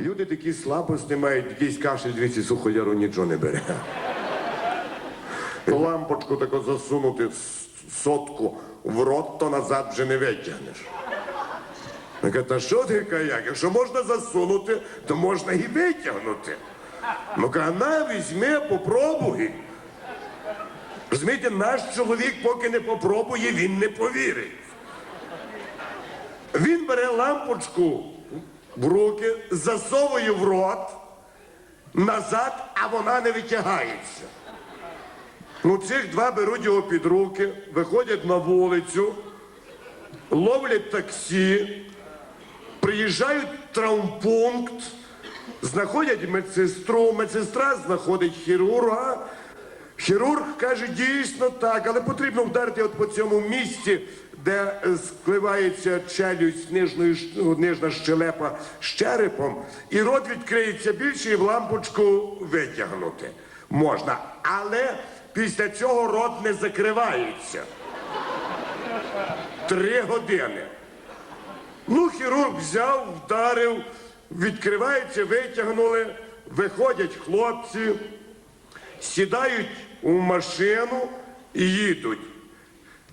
Люди такі слабості мають, якийсь кашель, дивіться, сухояру нічого не бере. Лампочку тако засунути сотку в рот, то назад вже не витягнеш. Я кажу, та що ти каяк? Якщо можна засунути, то можна і витягнути. Ну каже, на, візьми, попробуй. Розумієте, наш чоловік, поки не попробує, він не повірить. Він бере лампочку в руки, засовує в рот, назад, а вона не витягається. Ну, цих два беруть його під руки, виходять на вулицю, ловлять таксі, приїжджають в травмпункт, знаходять медсестру, медсестра знаходить хірурга. Хірург каже, дійсно так, але потрібно вдарити от по цьому місці, де е, скливається челюсть нижньої, ну, щелепа з черепом, і рот відкриється більше, і в лампочку витягнути можна. Але після цього рот не закривається. Три години. Ну, хірург взяв, вдарив, відкривається, витягнули, виходять хлопці, сідають у машину і їдуть.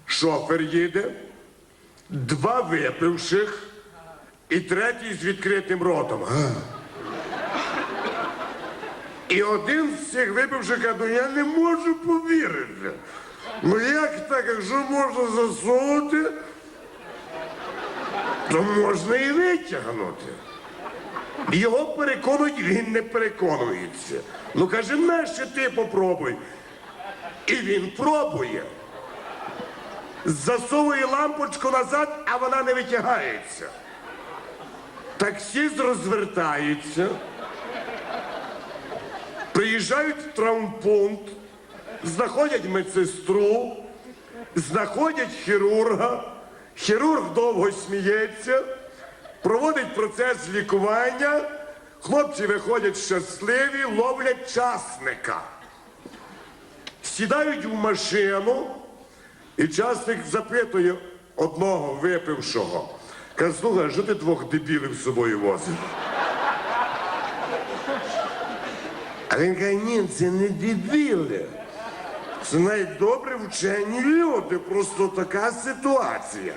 Шофер їде, два випивших і третій з відкритим ротом. І один з цих випивших каже, «Ну, я не можу повірити. Ну як так, якщо можна засунути, то можна і витягнути. Його переконують, він не переконується. Ну каже, нащо ти попробуй? І він пробує. Засовує лампочку назад, а вона не витягається. Таксіст розвертається. Приїжджають в травмпункт, знаходять медсестру, знаходять хірурга. Хірург довго сміється, проводить процес лікування. Хлопці виходять щасливі, ловлять часника. Сідають в машину, і часник запитує одного випившого. Каже, слухай, що ти двох дебілів з собою возиш? А він каже, ні, це не дебіли. Це навіть добре вчені люди, просто така ситуація.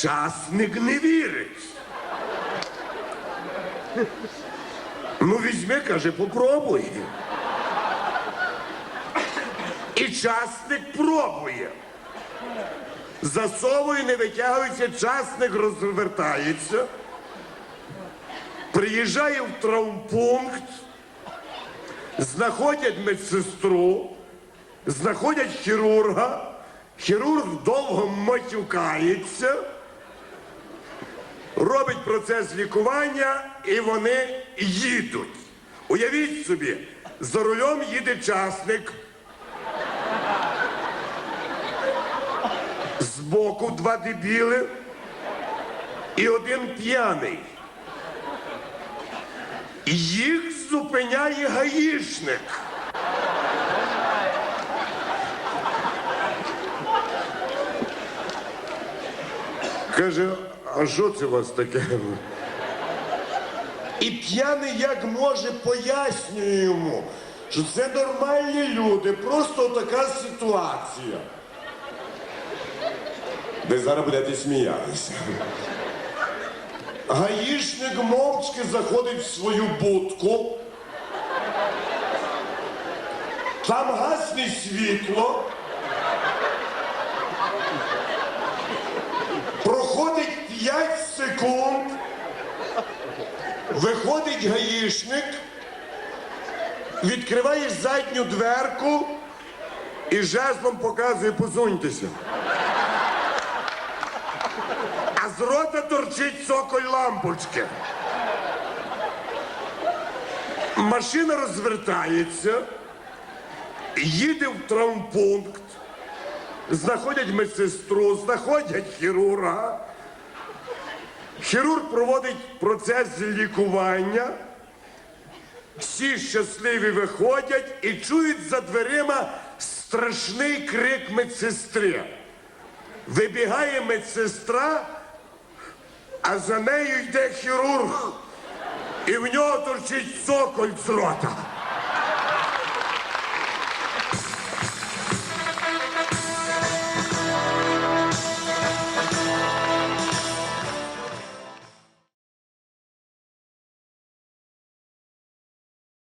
Часник не вірить. Ну, візьми, каже, попробуй. І часник пробує. Засовує, не витягується, часник розвертається. Приїжджає в травмпункт, знаходять медсестру, знаходять хірурга, хірург довго матюкається, робить процес лікування і вони їдуть. Уявіть собі, за рулем їде часник. Збоку два дебіли і один п'яний. Їх зупиняє гаїшник. Каже, а що це у вас таке? І п'яний як може пояснює йому, що це нормальні люди, просто така ситуація. Ви зараз будете сміятися. Гаїшник мовчки заходить в свою будку. Там гасне світло. Проходить 5 секунд. Виходить гаїшник, відкриває задню дверку і жезлом показує позуньтеся. А з рота торчить цоколь лампочки. Машина розвертається, їде в травмпункт, знаходять медсестру, знаходять хірурга. Хірург проводить процес лікування. Всі щасливі виходять і чують за дверима страшний крик медсестри. Вибігає медсестра, а за нею йде хірург. І в нього торчить цоколь з рота.